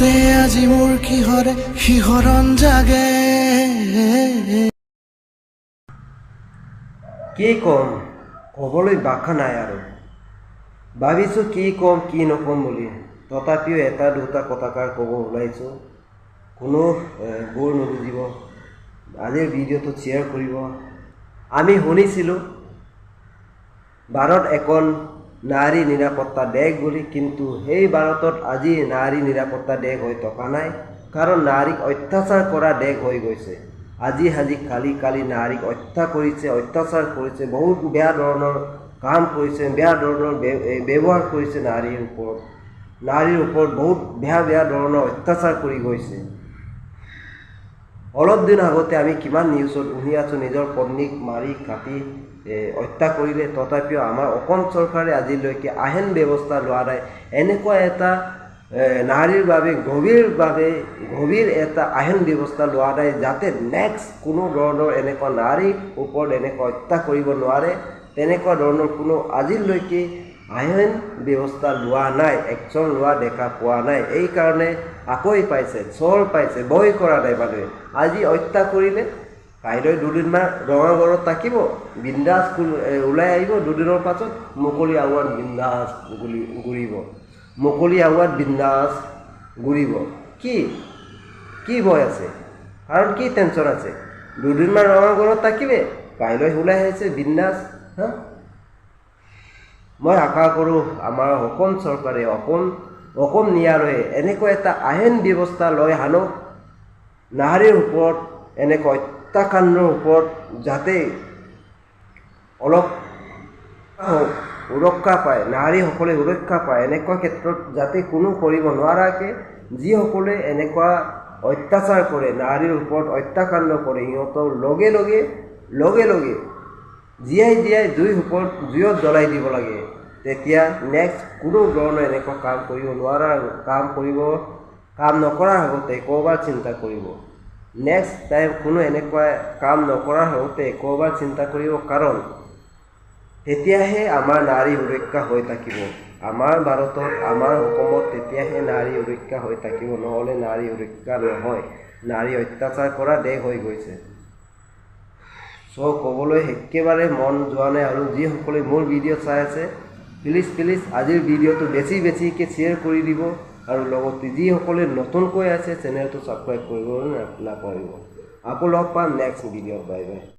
হৃদয়ৰে শিহৰণ জাগে? কি ক'ম? ক'বলৈ ভাষা নাই আৰু। ভাবিছোঁ কি ক'ম কি নক'ম বুলি। তথাপিও এটা দুটা কথাষাৰ ক'ব ওলাইছোঁ। কোনো গোৰ নুবুজিব। আজিৰ ভিডিঅ'টো শ্বেয়াৰ কৰিব। আমি শুনিছিলোঁ। ভাৰত এখন নাৰী নিৰাপত্তা দেশ বুলি কিন্তু সেই ভাৰতত আজি নাৰী নিৰাপত্তা দেশ হৈ থকা নাই। কাৰণ নাৰীক অত্যাচাৰ কৰা দেশ হৈ গৈছে। আজি সাজি কালি কালি নাৰীক হত্যা কৰিছে অত্যাচাৰ কৰিছে বহুত বেয়া ধৰণৰ কাম কৰিছে বেয়া ধৰণৰ ব্যৱহাৰ কৰিছে নাৰীৰ ওপৰত। নাৰীৰ ওপৰত বহুত বেয়া বেয়া ধৰণৰ অত্যাচাৰ কৰি গৈছে। অলপ দিন আগতে আমি কিমান নিউজত শুনি আছোঁ নিজৰ পত্নীক মাৰি কাটি হত্যা কৰিলে তথাপিও আমাৰ অসম চৰকাৰে আজিলৈকে আইন ব্যৱস্থা লোৱা নাই। এনেকুৱা এটা নাৰীৰ বাবে গভীৰভাৱে গভীৰ এটা আইন ব্যৱস্থা লোৱা নাই যাতে নেক্সট কোনো ধৰণৰ এনেকুৱা নাৰীৰ ওপৰত এনেকুৱা হত্যা কৰিব নোৱাৰে। তেনেকুৱা ধৰণৰ কোনো আজিলৈকে আইন ব্যৱস্থা লোৱা নাই একশ্যন লোৱা দেখা পোৱা নাই। এইকাৰণে আকৈ পাইছে চৰ পাইছে ভয় কৰা নাই মানুহে। আজি হত্যা কৰিলে কাইলৈ দুদিনমান ৰঙাগড়ত থাকিব বিন্দাছ ওলাই আহিব। দুদিনৰ পাছত মুকলি আৱাত বিন্দাছ গুলি ঘূৰিব মুকলি আৱাত বিন্দাছ ঘূৰিব কি? কি ভয় আছে? কাৰণ কি টেনশ্যন আছে? দুদিনমান ৰঙাগড়ত থাকিবে কাইলৈ ওলাই আহিছে বিন্দাছ হা? মই আশা কৰোঁ আমাৰ অসম চৰকাৰে অসম অসম ন্যায়ালয়ে এনেকুৱা এটা আইন ব্যৱস্থা লৈ আনক। নাৰীৰ ওপৰত এনেকুৱা হত্যাকাণ্ডৰ ওপৰত যাতে অলপ সুৰক্ষা পায় নাৰীসকলে সুৰক্ষা পায় এনেকুৱা ক্ষেত্ৰত যাতে কোনো কৰিব নোৱাৰাকৈ যিসকলে এনেকুৱা অত্যাচাৰ কৰে নাৰীৰ ওপৰত হত্যাকাণ্ড কৰে সিহঁতৰ লগে লগে লগে লগে জীয়াই জীয়াই জুই ওপৰত জুইত জ্বলাই দিব লাগে। তেতিয়া নেক্সট কোনো ধৰণৰ এনেকুৱা কাম কৰিব নোৱাৰা কাম কৰিব কাম নকৰাৰ আগতে ক'ৰবাত চিন্তা কৰিব। নেক্সট টাইম কোনো এনেকুৱা কাম নকৰাৰ আগতে ক'ৰবাত চিন্তা কৰিব কাৰণ তেতিয়াহে আমাৰ নাৰী সুৰক্ষা হৈ থাকিব। আমাৰ ভাৰতত আমাৰ অসমত তেতিয়াহে নাৰী সুৰক্ষা হৈ থাকিব। নহ'লে নাৰী সুৰক্ষা নহয়। নাৰী অত্যাচাৰ কৰা দেশ হৈ গৈছে। চ' ক'বলৈ একেবাৰে মন যোৱা নাই আৰু যিসকলে মোৰ ভিডিঅ' চাই আছে প্লিজ প্লিজ আজিৰ ভিডিঅ'টো বেছি বেছিকৈ শ্বেয়াৰ কৰি দিব আৰু লগতে যিসকলে নতুনকৈ আছে চেনেলটো ছাবস্ক্ৰাইব কৰিব নাপাহৰিব। আকৌ লগ পাম নেক্সট ভিডিঅ'ত বাই বাই